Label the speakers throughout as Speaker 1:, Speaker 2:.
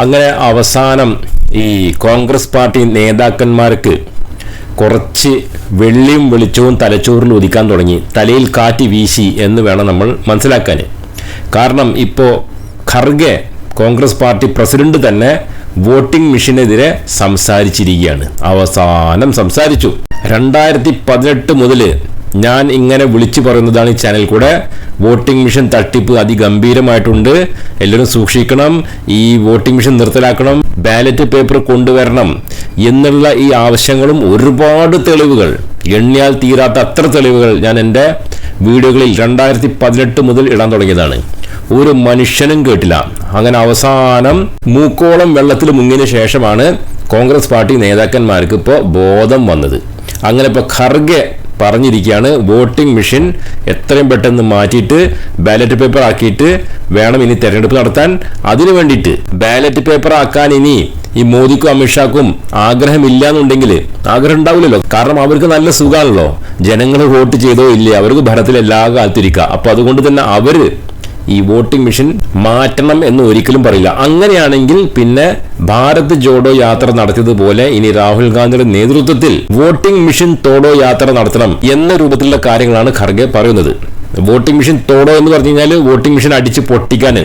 Speaker 1: അങ്ങനെ അവസാനം ഈ കോൺഗ്രസ് പാർട്ടി നേതാക്കന്മാർക്ക് കുറച്ച് വെള്ളിയും വെളിച്ചവും തലച്ചോറിൽ ഒതുക്കാൻ തുടങ്ങി. തലയിൽ കാറ്റ് വീശി എന്ന് വേണം നമ്മൾ മനസ്സിലാക്കാൻ. കാരണം ഇപ്പോൾ ഖർഗെ കോൺഗ്രസ് പാർട്ടി പ്രസിഡന്റ് തന്നെ വോട്ടിംഗ് മെഷീനെതിരെ സംസാരിച്ചിരിക്കുകയാണ്. അവസാനം സംസാരിച്ചു. രണ്ടായിരത്തി പതിനെട്ട് മുതൽ ഞാൻ ഇങ്ങനെ വിളിച്ചു പറയുന്നതാണ് ഈ ചാനൽ കൂടെ. വോട്ടിംഗ് മിഷൻ തട്ടിപ്പ് അതിഗംഭീരമായിട്ടുണ്ട്. എല്ലാവരും സൂക്ഷിക്കണം. ഈ വോട്ടിംഗ് മിഷൻ നിർത്തലാക്കണം. ബാലറ്റ് പേപ്പർ കൊണ്ടുവരണം എന്നുള്ള ഈ ആവശ്യങ്ങളും ഒരുപാട് തെളിവുകൾ. എണ്ണിയാൽ തീരാത്ത അത്ര തെളിവുകൾ ഞാൻ എന്റെ വീഡിയോകളിൽ രണ്ടായിരത്തി പതിനെട്ട് മുതൽ ഇടാൻ തുടങ്ങിയതാണ്. ഒരു മനുഷ്യനും കേട്ടില്ല. അങ്ങനെ അവസാനം മൂക്കോളം വെള്ളത്തിൽ മുങ്ങിന് ശേഷമാണ് കോൺഗ്രസ് പാർട്ടി നേതാക്കന്മാർക്ക് ഇപ്പോൾ ബോധം വന്നത്. അങ്ങനെ ഇപ്പോൾ ഖർഗെ പറഞ്ഞിരിക്കുകയാണ്. വോട്ടിംഗ് മെഷീൻ എത്രയും പെട്ടെന്ന് മാറ്റിയിട്ട് ബാലറ്റ് പേപ്പർ ആക്കിയിട്ട് വേണം ഇനി തെരഞ്ഞെടുപ്പ് നടത്താൻ. അതിനു വേണ്ടിയിട്ട് ബാലറ്റ് പേപ്പർ ആക്കാൻ ഇനി ഈ മോദിക്കും അമിത്ഷാക്കും ആഗ്രഹമില്ല എന്നുണ്ടെങ്കിൽ ആഗ്രഹം ഉണ്ടാവില്ലല്ലോ. കാരണം അവർക്ക് നല്ല സുഖമാണല്ലോ ജനങ്ങൾ വോട്ട് ചെയ്തോ ഇല്ലേ? അവർക്ക് ഭരണത്തിൽ എല്ലാ കാലത്തിരിക്കുക അപ്പൊ അതുകൊണ്ട് തന്നെ അവർ ഈ വോട്ടിംഗ് മെഷീൻ മാറ്റണം എന്ന് ഒരിക്കലും പറയില്ല. അങ്ങനെയാണെങ്കിൽ പിന്നെ ഭാരത് ജോഡോ യാത്ര നടത്തിയതുപോലെ ഇനി രാഹുൽ ഗാന്ധിയുടെ നേതൃത്വത്തിൽ വോട്ടിംഗ് മെഷീൻ തോടോ യാത്ര നടത്തണം എന്ന രൂപത്തിലുള്ള കാര്യങ്ങളാണ് ഖർഗെ പറയുന്നത്. വോട്ടിംഗ് മെഷീൻ തോടോ എന്ന് പറഞ്ഞു കഴിഞ്ഞാൽ വോട്ടിംഗ് മെഷീൻ അടിച്ച് പൊട്ടിക്കാൻ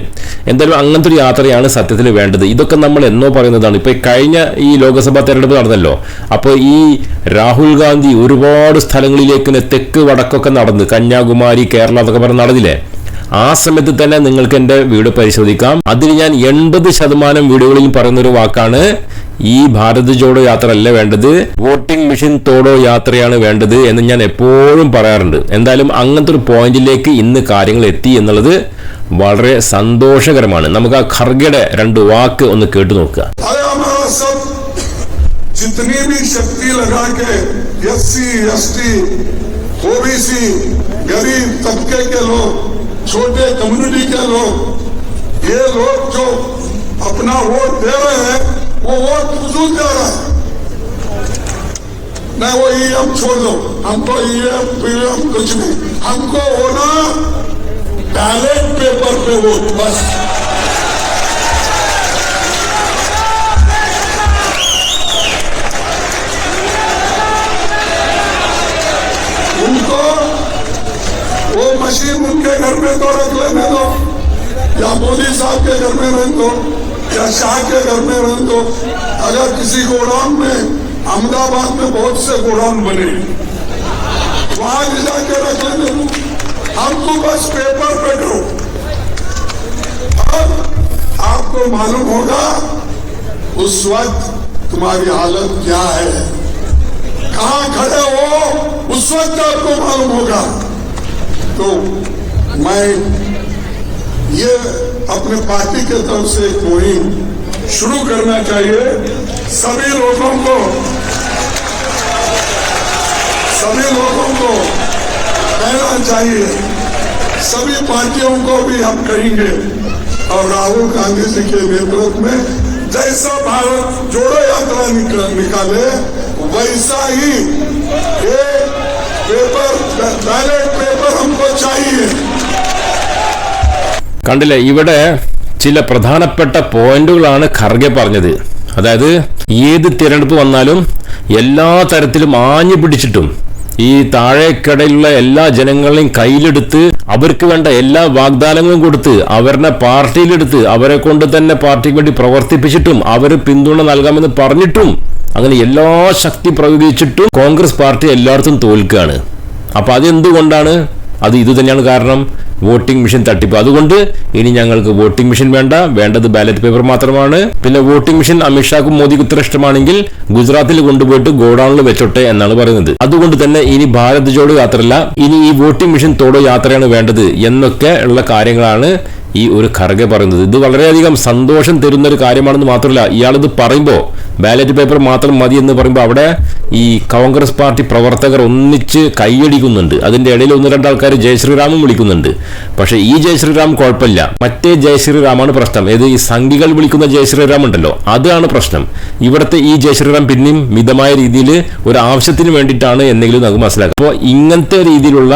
Speaker 1: എന്തായാലും അങ്ങനത്തെ ഒരു യാത്രയാണ് സത്യത്തിൽ വേണ്ടത്. ഇതൊക്കെ നമ്മൾ എന്നോ പറയുന്നതാണ്. ഇപ്പൊ കഴിഞ്ഞ ഈ ലോക്സഭാ തെരഞ്ഞെടുപ്പ് നടന്നല്ലോ. അപ്പോൾ ഈ രാഹുൽ ഗാന്ധി ഒരുപാട് സ്ഥലങ്ങളിലേക്ക് തെക്ക് വടക്കൊക്കെ നടന്ന് കന്യാകുമാരി കേരള എന്നൊക്കെ പറഞ്ഞ് നടന്നില്ലേ? ആ സമയത്ത് തന്നെ നിങ്ങൾക്ക് എൻ്റെ വീഡിയോ പരിശോധിക്കാം അതിൽ ഞാൻ എൺപത് ശതമാനം വീഡിയോകളിൽ പറയുന്ന ഒരു വാക്കാണ് ഈ ഭാരത് ജോഡോ യാത്ര അല്ല വേണ്ടത് വോട്ടിംഗ് മെഷീൻ തോടോ യാത്രയാണ് വേണ്ടത് എന്ന് ഞാൻ എപ്പോഴും പറയാറുണ്ട് എന്തായാലും അങ്ങനത്തെ ഒരു പോയിന്റിലേക്ക് ഇന്ന് കാര്യങ്ങൾ എത്തി എന്നുള്ളത് വളരെ സന്തോഷകരമാണ് നമുക്ക് ആ ഖർഗയുടെ രണ്ട് വാക്ക് ഒന്ന് കേട്ടു നോക്കുക
Speaker 2: अरे हमारा सब जितनी भी शक्ति लगा के S C S T OBC गरीब तबके के लोग छोटे कम्युनिटी के लोग, ये लोग जो अपना वोट दे रहे हैं, वो वोट फजूल दे रहा है। मैं वो एम छोड़ दो हमको ई ईएम पीएम कुछ नहीं। हमको होना बैलेट पेपर पे वोट बस। वो उनके घर में तो रख लेने दो या मोदी साहब के घर में रख दो, या शाह के घर में रख दो। अगर किसी गोडाउन में, अहमदाबाद में बहुत से गोडाउन बने, वहाँ ले जाके रख लेने दो हमको बस पेपर पे दो अब आपको मालूम होगा, उस वक्त तुम्हारी हालत क्या है? कहा खड़े हो? उस वक्त आपको मालूम होगा। तो मैं ये अपने पार्टी के तरफ़ से एक मुहिम शुरू करना चाहिए। सभी लोगों को, सभी लोगों को कहना चाहिए, सभी पार्टियों को भी हम कहेंगे। और राहुल गांधी जी के नेतृत्व में जैसा भारत जोड़ो यात्रा निक- निकाले, वैसा ही ये पेपर बैलेट
Speaker 1: കണ്ടില്ലേ ഇവിടെ ചില പ്രധാനപ്പെട്ട പോയിന്റുകളാണ് ഖർഗെ പറഞ്ഞത്. അതായത് ഏത് തിരഞ്ഞെടുപ്പ് വന്നാലും എല്ലാ തരത്തിലും ആഞ്ഞു പിടിച്ചിട്ടും ഈ താഴേക്കടയിലുള്ള എല്ലാ ജനങ്ങളെയും കയ്യിലെടുത്ത് അവർക്ക് വേണ്ട എല്ലാ വാഗ്ദാനങ്ങളും കൊടുത്ത് അവരുടെ പാർട്ടിയിലെടുത്ത് അവരെ കൊണ്ട് തന്നെ പാർട്ടിക്ക് വേണ്ടി പ്രവർത്തിപ്പിച്ചിട്ടും അവർ പിന്തുണ നൽകാമെന്ന് പറഞ്ഞിട്ടും അങ്ങനെ എല്ലാ ശക്തി പ്രയോഗിച്ചിട്ടും കോൺഗ്രസ് പാർട്ടി എല്ലായിടത്തും തോൽക്കുകയാണ്. അപ്പൊ അതെന്തുകൊണ്ടാണ്? അത് ഇത് തന്നെയാണ് കാരണം വോട്ടിംഗ് മെഷീൻ തട്ടിപ്പ്. അതുകൊണ്ട് ഇനി ഞങ്ങൾക്ക് വോട്ടിംഗ് മെഷീൻ വേണ്ട. വേണ്ടത് ബാലറ്റ് പേപ്പർ മാത്രമാണ്. പിന്നെ വോട്ടിംഗ് മെഷീൻ അമിത്ഷാക്കും മോദിക്കും ഇത്ര ഇഷ്ടമാണെങ്കിൽ ഗുജറാത്തിൽ കൊണ്ടുപോയിട്ട് ഗോഡൌണിൽ വെച്ചോട്ടെ എന്നാണ് പറയുന്നത്. അതുകൊണ്ട് തന്നെ ഇനി ഭാരത് ജോഡോ യാത്രയല്ല ഇനി ഈ വോട്ടിംഗ് മെഷീൻ തോടോ യാത്രയാണ് വേണ്ടത് എന്നൊക്കെ ഉള്ള കാര്യങ്ങളാണ് ഈ ഒരു ഖർഗെ പറയുന്നത്. ഇത് വളരെയധികം സന്തോഷം തരുന്ന ഒരു കാര്യമാണെന്ന് മാത്രമല്ല ഇയാളിത് പറയുമ്പോൾ ബാലറ്റ് പേപ്പർ മാത്രം മതി എന്ന് പറയുമ്പോൾ അവിടെ ഈ കോൺഗ്രസ് പാർട്ടി പ്രവർത്തകർ ഒന്നിച്ച് കൈയടിക്കുന്നുണ്ട്. അതിന്റെ ഇടയിൽ ഒന്ന് രണ്ടാൾക്കാർ ജയശ്രീറാമും വിളിക്കുന്നുണ്ട്. പക്ഷേ ഈ ജയശ്രീറാം കുഴപ്പമില്ല. മറ്റേ ജയശ്രീറാമാണ് പ്രശ്നം. ഏത് ഈ സംഘികൾ വിളിക്കുന്ന ജയശ്രീറാം ഉണ്ടല്ലോ അതാണ് പ്രശ്നം. ഇവിടുത്തെ ഈ ജയശ്രീറാം പിന്നെയും മിതമായ രീതിയിൽ ഒരു ആവശ്യത്തിന് വേണ്ടിയിട്ടാണ് എന്തെങ്കിലും നമുക്ക് മനസ്സിലാക്കാം. അപ്പോൾ ഇങ്ങനത്തെ രീതിയിലുള്ള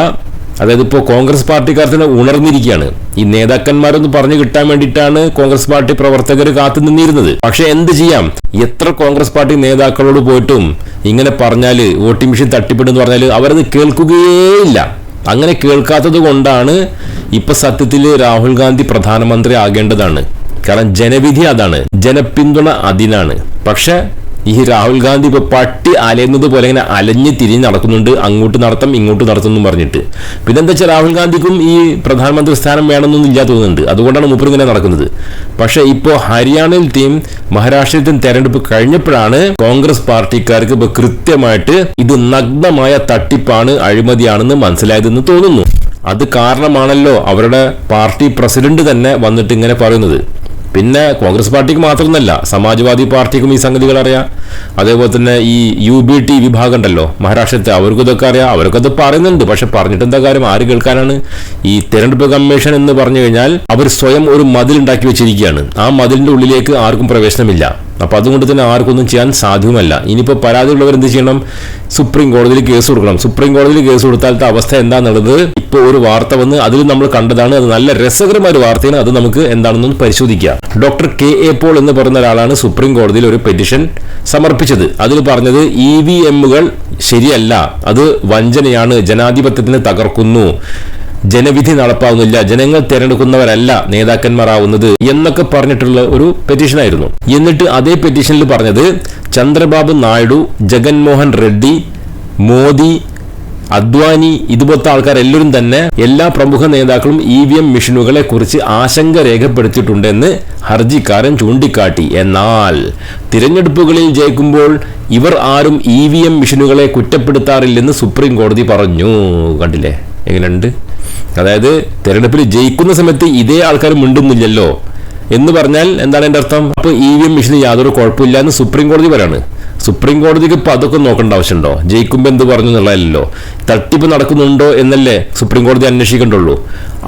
Speaker 1: അതായത് ഇപ്പോൾ കോൺഗ്രസ് പാർട്ടിക്കാർ തന്നെ ഉണർന്നിരിക്കുകയാണ്. ഈ നേതാക്കന്മാരൊന്ന് പറഞ്ഞു കിട്ടാൻ വേണ്ടിയിട്ടാണ് കോൺഗ്രസ് പാർട്ടി പ്രവർത്തകർ കാത്തു നിന്നിരുന്നത്. പക്ഷെ എന്ത് ചെയ്യാം? എത്ര കോൺഗ്രസ് പാർട്ടി നേതാക്കളോട് പോയിട്ടും ഇങ്ങനെ പറഞ്ഞാൽ വോട്ടിംഗ് മെഷീൻ തട്ടിപ്പെടുന്നു പറഞ്ഞാൽ അവരത് കേൾക്കുകയേയില്ല. അങ്ങനെ കേൾക്കാത്തത് കൊണ്ടാണ് ഇപ്പൊ സത്യത്തിൽ രാഹുൽ ഗാന്ധി പ്രധാനമന്ത്രി ആകേണ്ടതാണ്. കാരണം ജനവിധി അതാണ്. ജനപിന്തുണ അതിനാണ്. പക്ഷെ ഈ രാഹുൽ ഗാന്ധി ഇപ്പൊ പട്ടി അലയുന്നത് പോലെ ഇങ്ങനെ അലഞ്ഞ് തിരിഞ്ഞ് നടക്കുന്നുണ്ട്. അങ്ങോട്ട് നടത്തും ഇങ്ങോട്ട് നടത്തും എന്നും പറഞ്ഞിട്ട്. പിന്നെ എന്താ വെച്ചാൽ രാഹുൽ ഗാന്ധിക്കും ഈ പ്രധാനമന്ത്രി സ്ഥാനം വേണമെന്നൊന്നും ഇല്ലാതെ തോന്നുന്നുണ്ട്. അതുകൊണ്ടാണ് മൂപ്പർ ഇങ്ങനെ നടക്കുന്നത്. പക്ഷെ ഇപ്പോൾ ഹരിയാനയിൽ ടീം മഹാരാഷ്ട്രയിൽ തെരഞ്ഞെടുപ്പ് കഴിഞ്ഞപ്പോഴാണ് കോൺഗ്രസ് പാർട്ടിക്കാർക്ക് ഇപ്പൊ കൃത്യമായിട്ട് ഇത് നഗ്നമായ തട്ടിപ്പാണ് അഴിമതിയാണെന്ന് മനസ്സിലായതെന്ന് തോന്നുന്നു. അത് കാരണമാണല്ലോ അവരുടെ പാർട്ടി പ്രസിഡന്റ് തന്നെ വന്നിട്ട് ഇങ്ങനെ പറയുന്നത്. പിന്നെ കോൺഗ്രസ് പാർട്ടിക്ക് മാത്രമെന്നല്ല സമാജ്വാദി പാർട്ടിക്കും ഈ സംഗതികൾ അറിയാം. അതേപോലെ തന്നെ ഈ യു ബി ടി വിഭാഗം ഉണ്ടല്ലോ മഹാരാഷ്ട്രത്തെ അവർക്കും ഇതൊക്കെ അറിയാം അവർക്കത് പറയുന്നുണ്ട്. പക്ഷെ പറഞ്ഞിട്ട് എന്താ കാര്യം? ആര് കേൾക്കാനാണ്? ഈ തെരഞ്ഞെടുപ്പ് കമ്മീഷൻ എന്ന് പറഞ്ഞു കഴിഞ്ഞാൽ അവർ സ്വയം ഒരു മതിൽ ഉണ്ടാക്കി വെച്ചിരിക്കുകയാണ്. ആ മതിലിന്റെ ഉള്ളിലേക്ക് ആർക്കും പ്രവേശനമില്ല. അപ്പൊ അതുകൊണ്ട് തന്നെ ആർക്കൊന്നും ചെയ്യാൻ സാധ്യമല്ല. ഇനിയിപ്പോൾ പരാതിയുള്ളവർ എന്ത് ചെയ്യണം? സുപ്രീം കോടതിയിൽ കേസ് കൊടുക്കണം. സുപ്രീം കോടതിയിൽ കേസ് കൊടുത്താലത്തെ അവസ്ഥ എന്താണെന്നുള്ളത് ഇപ്പോൾ ഒരു വാർത്ത വന്ന് അതിൽ നമ്മൾ കണ്ടതാണ്. അത് നല്ല രസകരമായ ഒരു വാർത്തയാണ്. അത് നമുക്ക് എന്താണെന്ന് പരിശോധിക്കാം. ഡോക്ടർ കെ എ പോൾ എന്ന് പറയുന്ന ഒരാളാണ് സുപ്രീം കോടതിയിൽ ഒരു പെറ്റിഷൻ സമർപ്പിച്ചത്. അതിൽ പറഞ്ഞത് ഇ വി എമ്മുകൾ ശരിയല്ല. അത് വഞ്ചനയാണ്. ജനാധിപത്യത്തിന് തകർക്കുന്നു. ജനവിധി നടപ്പാവുന്നില്ല. ജനങ്ങൾ തിരഞ്ഞെടുക്കുന്നവരല്ല നേതാക്കന്മാരാവുന്നത് എന്നൊക്കെ പറഞ്ഞിട്ടുള്ള ഒരു പെറ്റീഷനായിരുന്നു എന്നിട്ട് അതേ പെറ്റീഷനിൽ പറഞ്ഞത് ചന്ദ്രബാബു നായിഡു ജഗൻമോഹൻ റെഡ്ഡി മോദി അദ്വാനി ഇതുപോലത്തെ ആൾക്കാരെല്ലാവരും തന്നെ എല്ലാ പ്രമുഖ നേതാക്കളും ഇ വി എം മെഷീനുകളെ കുറിച്ച് ആശങ്ക രേഖപ്പെടുത്തിയിട്ടുണ്ടെന്ന് ഹർജിക്കാരൻ ചൂണ്ടിക്കാട്ടി. എന്നാൽ തിരഞ്ഞെടുപ്പുകളിൽ ജയിക്കുമ്പോൾ ഇവർ ആരും ഇ വി എം മെഷീനുകളെ കുറ്റപ്പെടുത്താറില്ലെന്ന് സുപ്രീം കോടതി പറഞ്ഞു. കണ്ടില്ലേ? എങ്ങനെയുണ്ട്? അതായത് തെരഞ്ഞെടുപ്പിൽ ജയിക്കുന്ന സമയത്ത് ഇതേ ആൾക്കാർ മിണ്ടുന്നില്ലല്ലോ എന്ന് പറഞ്ഞാൽ എന്താണ് എന്റെ അർത്ഥം? അപ്പോൾ ഇ വി എം മെഷീന് യാതൊരു കുഴപ്പമില്ല എന്ന് സുപ്രീം കോടതി പറയാണ്. സുപ്രീം കോടതിക്ക് ഇപ്പൊ അതൊക്കെ നോക്കേണ്ട ആവശ്യമുണ്ടോ? ജയിക്കുമ്പോൾ എന്ത് പറഞ്ഞു എന്നുള്ളതല്ലോ തട്ടിപ്പ് നടക്കുന്നുണ്ടോ എന്നല്ലേ സുപ്രീം കോടതി അന്വേഷിക്കേണ്ടുള്ളൂ.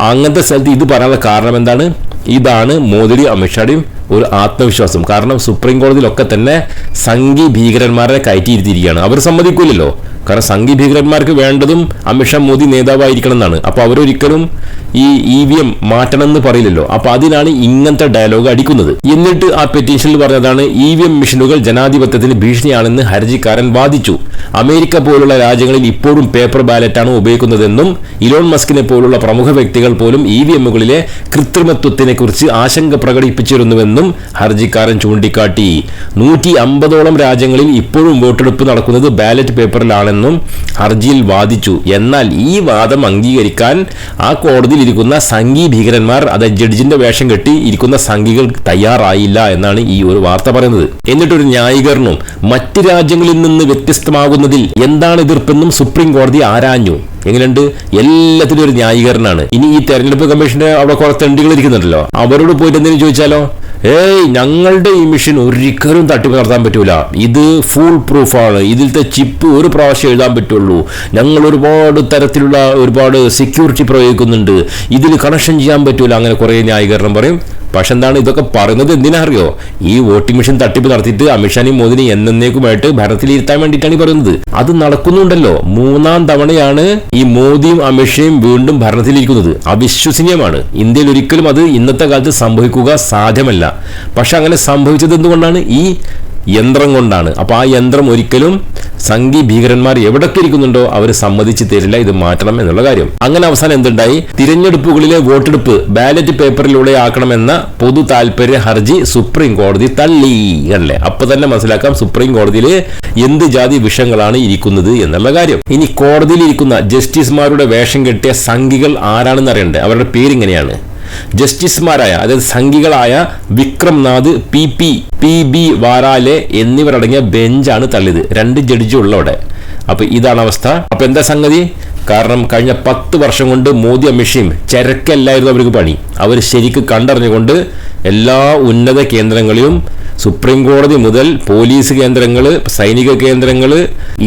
Speaker 1: അങ്ങനത്തെ സ്ഥലത്ത് ഇത് പറയാനുള്ള കാരണം എന്താണ്? ഇതാണ് മോദിയുടെയും അമിത്ഷായുടെയും ഒരു ആത്മവിശ്വാസം. കാരണം സുപ്രീം കോടതിയിലൊക്കെ തന്നെ സംഘി ഭീകരന്മാരെ കയറ്റിയിരുത്തിയിരിക്കുകയാണ്. അവർ സമ്മതിക്കൂലല്ലോ. കാരണം സംഘി ഭീകരന്മാർക്ക് വേണ്ടതും അമിത്ഷാ മോദി നേതാവായിരിക്കണം എന്നാണ് അപ്പൊ അവരൊരിക്കലും ഈ ഇ വി എം മാറ്റണം എന്ന് പറയില്ലല്ലോ. അപ്പോൾ അതിനാണ് ഇങ്ങനത്തെ ഡയലോഗ് അടിക്കുന്നത്. എന്നിട്ട് ആ പെറ്റീഷനിൽ പറഞ്ഞതാണ് ഇ വി എം മെഷീനുകൾ ജനാധിപത്യത്തിന് ഭീഷണിയാണെന്ന് ഹർജിക്കാരൻ വാദിച്ചു. അമേരിക്ക പോലുള്ള രാജ്യങ്ങളിൽ ഇപ്പോഴും പേപ്പർ ബാലറ്റാണ് ഉപയോഗിക്കുന്നതെന്നും ഇലോൺ മസ്കിനെ പോലുള്ള പ്രമുഖ വ്യക്തികൾ പോലും ഇ വി എമ്മുകളിലെ കൃത്രിമത്വത്തിനെ കുറിച്ച് ആശങ്ക പ്രകടിപ്പിച്ചിരുന്നുവെന്നും ഹർജിക്കാരൻ ചൂണ്ടിക്കാട്ടി. നൂറ്റി അമ്പതോളം രാജ്യങ്ങളിൽ ഇപ്പോഴും വോട്ടെടുപ്പ് നടക്കുന്നത് ബാലറ്റ് പേപ്പറിലാണെന്നും ഹർജിയിൽ വാദിച്ചു. എന്നാൽ ഈ വാദം അംഗീകരിക്കാൻ ആ കോടതിയിൽ ഇരിക്കുന്ന സംഘി ഭീകരന്മാർ അത് ജഡ്ജിന്റെ വേഷം കെട്ടി ഇരിക്കുന്ന സംഘികൾ തയ്യാറായില്ല എന്നാണ് ഈ ഒരു വാർത്ത പറയുന്നത്. എന്നിട്ടൊരു ന്യായീകരണവും മറ്റ് രാജ്യങ്ങളിൽ നിന്ന് വ്യത്യസ്തമാകുന്നതിൽ എന്താണ് എതിർപ്പെന്നും സുപ്രീം കോടതി ആരാഞ്ഞു. എങ്ങനെയുണ്ട്? എല്ലാത്തിനും ഒരു ന്യായീകരണമാണ്. ഇനി ഈ തെരഞ്ഞെടുപ്പ് കമ്മീഷന്റെ അവിടെ കുറെ തെണ്ടികൾ ഇരിക്കുന്നുണ്ടല്ലോ. അവരോട് പോയിട്ട് എന്തെങ്കിലും ചോദിച്ചാലോ? ഏയ് ഞങ്ങളുടെ ഈ മെഷീൻ ഒരിക്കലും തട്ടിപ്പ് നടത്താൻ പറ്റൂല. ഇത് ഫുൾ പ്രൂഫാണ് ഇതിലത്തെ ചിപ്പ് ഒരു പ്രാവശ്യം എഴുതാൻ പറ്റുള്ളൂ. ഞങ്ങൾ ഒരുപാട് തരത്തിലുള്ള ഒരുപാട് സെക്യൂരിറ്റി പ്രയോഗിക്കുന്നുണ്ട്. ഇതിൽ കണക്ഷൻ ചെയ്യാൻ പറ്റൂല. അങ്ങനെ കുറേ ന്യായീകരണം പറയും. പക്ഷെ എന്താണ് ഇതൊക്കെ പറയുന്നത് എന്തിനാ അറിയോ? ഈ വോട്ടിംഗ് മെഷീൻ തട്ടിപ്പ് നടത്തിയിട്ട് അമിത്ഷാനെയും മോദിനെ എന്നേക്കുമായിട്ട് ഭരണത്തിലിരുത്താൻ വേണ്ടിയിട്ടാണ് ഈ പറയുന്നത്. അത് നടക്കുന്നുണ്ടല്ലോ. മൂന്നാം തവണയാണ് ഈ മോദിയും അമിത്ഷയും വീണ്ടും ഭരണത്തിലിരിക്കുന്നത്. അവിശ്വസനീയമാണ്. ഇന്ത്യയിൽ ഒരിക്കലും അത് ഇന്നത്തെ കാലത്ത് സംഭവിക്കുക സാധ്യമല്ല. പക്ഷെ അങ്ങനെ സംഭവിച്ചത് എന്തുകൊണ്ടാണ്? ഈ യന്ത്രം കൊണ്ടാണ്. അപ്പൊ ആ യന്ത്രം ഒരിക്കലും സംഘി ഭീകരന്മാർ എവിടൊക്കെ ഇരിക്കുന്നുണ്ടോ അവർ സമ്മതിച്ച് തരില്ല ഇത് മാറ്റണം എന്നുള്ള കാര്യം. അങ്ങനെ അവസാനം എന്തുണ്ടായി? തിരഞ്ഞെടുപ്പുകളിലെ വോട്ടെടുപ്പ് ബാലറ്റ് പേപ്പറിലൂടെ ആക്കണമെന്ന പൊതു താല്പര്യ ഹർജി സുപ്രീം കോടതി തള്ളി അല്ലേ? അപ്പൊ തന്നെ മനസ്സിലാക്കാം സുപ്രീം കോടതിയിൽ എന്ത് ജാതി വിഷയങ്ങളാണ് ഇരിക്കുന്നത് എന്നുള്ള കാര്യം. ഇനി കോടതിയിൽ ഇരിക്കുന്ന ജസ്റ്റിസ്മാരുടെ വേഷം കെട്ടിയ സംഘികൾ ആരാണെന്ന് അറിയണ്ടേ? അവരുടെ പേരിങ്ങനെയാണ് ജസ്റ്റിസുമാരായ അതായത് സംഘികളായ Vikram Nath P P P B Varale എന്നിവരടങ്ങിയ ബെഞ്ചാണ് തള്ളിയത്. രണ്ട് ജഡ്ജി ഉള്ളവിടെ. അപ്പൊ ഇതാണ് അവസ്ഥ. അപ്പൊ എന്താ സംഗതി? കാരണം കഴിഞ്ഞ പത്ത് വർഷം കൊണ്ട് മോദി അമിഷയും ചരക്കല്ലായിരുന്നു അവർക്ക് പണി. അവർ ശരിക്ക് കണ്ടറിഞ്ഞുകൊണ്ട് എല്ലാ ഉന്നത കേന്ദ്രങ്ങളിലും സുപ്രീം കോടതി മുതൽ പോലീസ് കേന്ദ്രങ്ങൾ സൈനിക കേന്ദ്രങ്ങൾ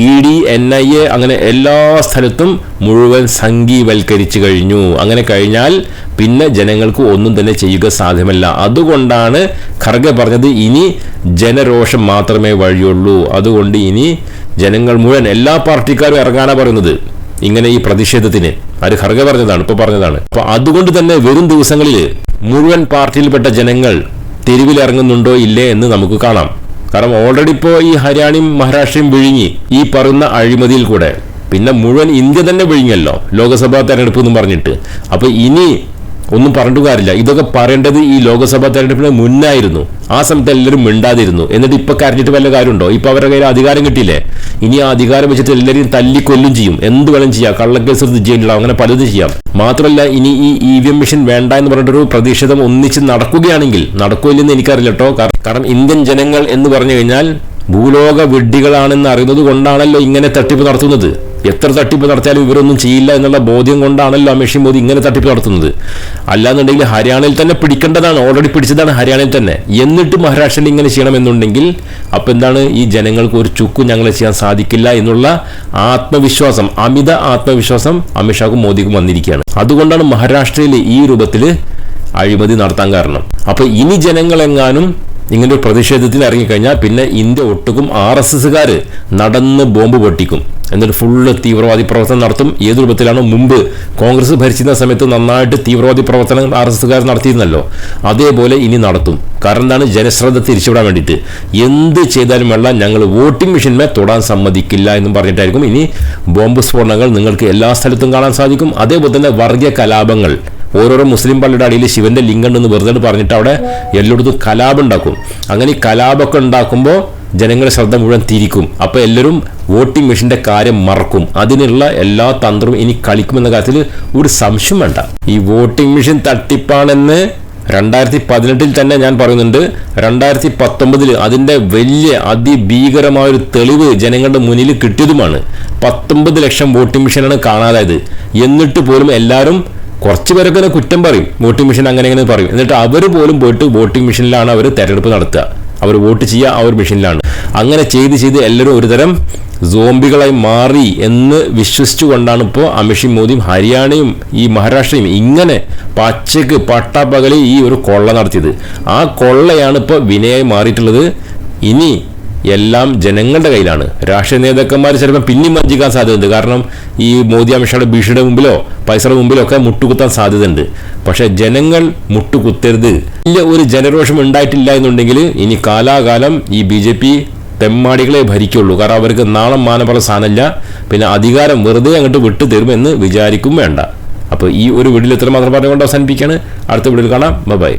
Speaker 1: E D N I A അങ്ങനെ എല്ലാ സ്ഥലത്തും മുഴുവൻ സംഘീവൽക്കരിച്ചു കഴിഞ്ഞു. അങ്ങനെ കഴിഞ്ഞാൽ പിന്നെ ജനങ്ങൾക്ക് ഒന്നും തന്നെ ചെയ്യുക സാധ്യമല്ല. അതുകൊണ്ടാണ് ഖർഗെ പറഞ്ഞത് ഇനി ജനരോഷം മാത്രമേ വഴിയുള്ളൂ. അതുകൊണ്ട് ഇനി ജനങ്ങൾ മുഴുവൻ എല്ലാ പാർട്ടിക്കാരും ഇറങ്ങാനാ പറയുന്നത്. ഇങ്ങനെ ഈ പ്രതിഷേധത്തിന്. ആര് ഖർഗെ പറഞ്ഞതാണ് ഇപ്പൊ പറഞ്ഞതാണ്. അപ്പോൾ അതുകൊണ്ട് തന്നെ വരും ദിവസങ്ങളിൽ മുഴുവൻ പാർട്ടിയിൽപ്പെട്ട ജനങ്ങൾ തെരുവിലിറങ്ങുന്നുണ്ടോ ഇല്ലേ എന്ന് നമുക്ക് കാണാം. കാരണം ഓൾറെഡി ഇപ്പോൾ ഈ ഹരിയാണയും മഹാരാഷ്ട്രയും വിഴുങ്ങി ഈ പറയുന്ന അഴിമതിയിൽ കൂടെ. പിന്നെ മുഴുവൻ ഇന്ത്യ തന്നെ വിഴുങ്ങല്ലോ ലോക്സഭാ തെരഞ്ഞെടുപ്പ് എന്നും പറഞ്ഞിട്ട്. അപ്പോൾ ഇനി ഒന്നും പറഞ്ഞിട്ട് കാര്യമില്ല. ഇതൊക്കെ പറയേണ്ടത് ഈ ലോക്സഭാ തെരഞ്ഞെടുപ്പിന് മുന്നായിരുന്നു. ആ സമയത്ത് എല്ലാവരും മിണ്ടാതിരുന്നു. എന്നിട്ട് ഇപ്പൊ കരഞ്ഞിട്ട് വല്ല കാര്യമുണ്ടോ? ഇപ്പൊ അവരുടെ കയ്യിൽ അധികാരം കിട്ടിയില്ലേ? ഇനി ആ അധികാരം വെച്ചിട്ട് എല്ലാവരെയും തല്ലിക്കൊല്ലും ചെയ്യും. എന്ത് വേണം ചെയ്യാം. കള്ളക്കേസ് എടുത്ത് അങ്ങനെ പലതും ചെയ്യാം. മാത്രമല്ല ഇനി ഈ ഇ വി എം മെഷീൻ വേണ്ട എന്ന് പറഞ്ഞിട്ടൊരു പ്രതിഷേധം ഒന്നിച്ച് നടക്കുകയാണെങ്കിൽ നടക്കില്ലെന്ന് എനിക്കറിയില്ല കേട്ടോ. കാരണം ഇന്ത്യൻ ജനങ്ങൾ എന്ന് പറഞ്ഞു കഴിഞ്ഞാൽ ഭൂലോക വിഡ്ഢികളാണെന്ന് അറിയുന്നത് കൊണ്ടാണല്ലോ ഇങ്ങനെ തട്ടിപ്പ് നടത്തുന്നത്. എത്ര തട്ടിപ്പ് നടത്തിയാലും ഇവരൊന്നും ചെയ്യില്ല എന്നുള്ള ബോധ്യം കൊണ്ടാണല്ലോ അമിത് മോദി ഇങ്ങനെ തട്ടിപ്പ് നടത്തുന്നത്. അല്ലാന്നുണ്ടെങ്കിൽ ഹരിയാനയിൽ തന്നെ പിടിക്കേണ്ടതാണ് ഓൾറെഡി പിടിച്ചതാണ് ഹരിയാനയിൽ തന്നെ. എന്നിട്ട് മഹാരാഷ്ട്രയിൽ ഇങ്ങനെ ചെയ്യണമെന്നുണ്ടെങ്കിൽ അപ്പം എന്താണ് ഈ ജനങ്ങൾക്ക് ഒരു ചുക്കും ഞങ്ങളെ ചെയ്യാൻ സാധിക്കില്ല എന്നുള്ള ആത്മവിശ്വാസം അമിത ആത്മവിശ്വാസം അമിത്ഷാക്കും മോദിക്കും വന്നിരിക്കുകയാണ്. അതുകൊണ്ടാണ് മഹാരാഷ്ട്രയിൽ ഈ രൂപത്തിൽ അഴിമതി നടത്താൻ കാരണം. അപ്പോൾ ഇനി ജനങ്ങളെങ്ങാനും ഇങ്ങനെ ഒരു പ്രതിഷേധത്തിൽ ഇറങ്ങിക്കഴിഞ്ഞാൽ പിന്നെ ഇന്ത്യ ഒട്ടുക്കും ആർ എസ് എസ്സുകാർ നടന്ന് ബോംബ് പൊട്ടിക്കും. എന്നിട്ട് ഫുള്ള് തീവ്രവാദി പ്രവർത്തനം നടത്തും. ഏത് രൂപത്തിലാണോ മുമ്പ് കോൺഗ്രസ് ഭരിച്ചിരുന്ന സമയത്ത് നന്നായിട്ട് തീവ്രവാദി പ്രവർത്തനം ആർ എസ് എസ്സുകാർ നടത്തിയിരുന്നല്ലോ. അതേപോലെ ഇനി നടത്തും. കാരണം എന്താണ്? ജനശ്രദ്ധ തിരിച്ചുവിടാൻ വേണ്ടിയിട്ട്. എന്ത് ചെയ്താലും വെള്ളം ഞങ്ങൾ വോട്ടിംഗ് മെഷീന്മേ തൊടാൻ സമ്മതിക്കില്ല എന്നും പറഞ്ഞിട്ടായിരിക്കും ഇനി ബോംബ് സ്ഫോടനങ്ങൾ നിങ്ങൾക്ക് എല്ലാ സ്ഥലത്തും കാണാൻ സാധിക്കും. അതേപോലെ തന്നെ വർഗീയ കലാപങ്ങൾ. ഓരോരോ മുസ്ലിം പള്ളിയുടെ അടിയിൽ ശിവന്റെ ലിംഗം ഉണ്ടെന്ന് വെറുതെ പറഞ്ഞിട്ട് അവിടെ എല്ലായിടത്തും കലാപം ഉണ്ടാക്കും. അങ്ങനെ ഈ കലാപമൊക്കെ ഉണ്ടാക്കുമ്പോൾ ജനങ്ങളുടെ ശ്രദ്ധ മുഴുവൻ തിരിക്കും. അപ്പോൾ എല്ലാവരും വോട്ടിംഗ് മെഷീന്റെ കാര്യം മറക്കും. അതിനുള്ള എല്ലാ തന്ത്രവും ഇനി കളിക്കുമെന്ന കാര്യത്തിൽ ഒരു സംശയം വേണ്ട. ഈ വോട്ടിംഗ് മെഷീൻ തട്ടിപ്പാണെന്ന് രണ്ടായിരത്തി പതിനെട്ടിൽ തന്നെ ഞാൻ പറയുന്നുണ്ട്. രണ്ടായിരത്തി പത്തൊമ്പതിൽ അതിന്റെ വലിയ അതിഭീകരമായ ഒരു തെളിവ് ജനങ്ങളുടെ മുന്നിൽ കിട്ടിയതുമാണ്. പത്തൊമ്പത് ലക്ഷം വോട്ടിംഗ് മെഷീനാണ് കാണാതായത്. എന്നിട്ട് പോലും എല്ലാവരും കുറച്ച് പേരൊക്കെ ഇങ്ങനെ കുറ്റം പറയും. വോട്ടിംഗ് മെഷീൻ അങ്ങനെ ഇങ്ങനെ പറയും. എന്നിട്ട് അവർ പോലും പോയിട്ട് വോട്ടിംഗ് മെഷീനിലാണ് അവർ തെരഞ്ഞെടുപ്പ് നടത്തുക. അവർ വോട്ട് ചെയ്യുക ആ ഒരു മെഷീനിലാണ്. അങ്ങനെ ചെയ്ത് ചെയ്ത് എല്ലാവരും ഒരുതരം സോംബികളായി മാറി എന്ന് വിശ്വസിച്ചുകൊണ്ടാണ് ഇപ്പോൾ അമിഷി മോദിയും ഹരിയാനയും ഈ മഹാരാഷ്ട്രയും ഇങ്ങനെ പച്ചക്ക് പട്ടാപ്പകൽ ഈ ഒരു കൊള്ള നടത്തിയത്. ആ കൊള്ളയാണ് ഇപ്പോൾ വിനയായി മാറിയിട്ടുള്ളത്. ഇനി എല്ലാം ജനങ്ങളുടെ കയ്യിലാണ്. രാഷ്ട്രീയ നേതാക്കന്മാർ ചിലപ്പോൾ പിന്നെയും വഞ്ചിക്കാൻ സാധ്യതയുണ്ട്. കാരണം ഈ മോദി അമിത്ഷായുടെ ഭീഷണിയുടെ മുമ്പിലോ പൈസയുടെ മുമ്പിലോ ഒക്കെ മുട്ടുകുത്താൻ സാധ്യതയുണ്ട്. പക്ഷെ ജനങ്ങൾ മുട്ടുകുത്തരുത്. വലിയ ഒരു ജനരോഷം ഉണ്ടായിട്ടില്ല എന്നുണ്ടെങ്കിൽ ഇനി കാലാകാലം ഈ ബി ജെ പി തെമ്മാടികളെ ഭരിക്കുള്ളൂ. കാരണം അവർക്ക് നാളം മാനപ്പുറം സാധനമില്ല. പിന്നെ അധികാരം വെറുതെ അങ്ങോട്ട് വിട്ടു തരുമെന്ന് വിചാരിക്കും വേണ്ട. അപ്പോൾ ഈ ഒരു വീഡിയോയിൽ ഇത്ര മാത്രം പറഞ്ഞുകൊണ്ട് അവസാനിപ്പിക്കുകയാണ്. അടുത്ത വീഡിയോയിൽ കാണാം. ബൈ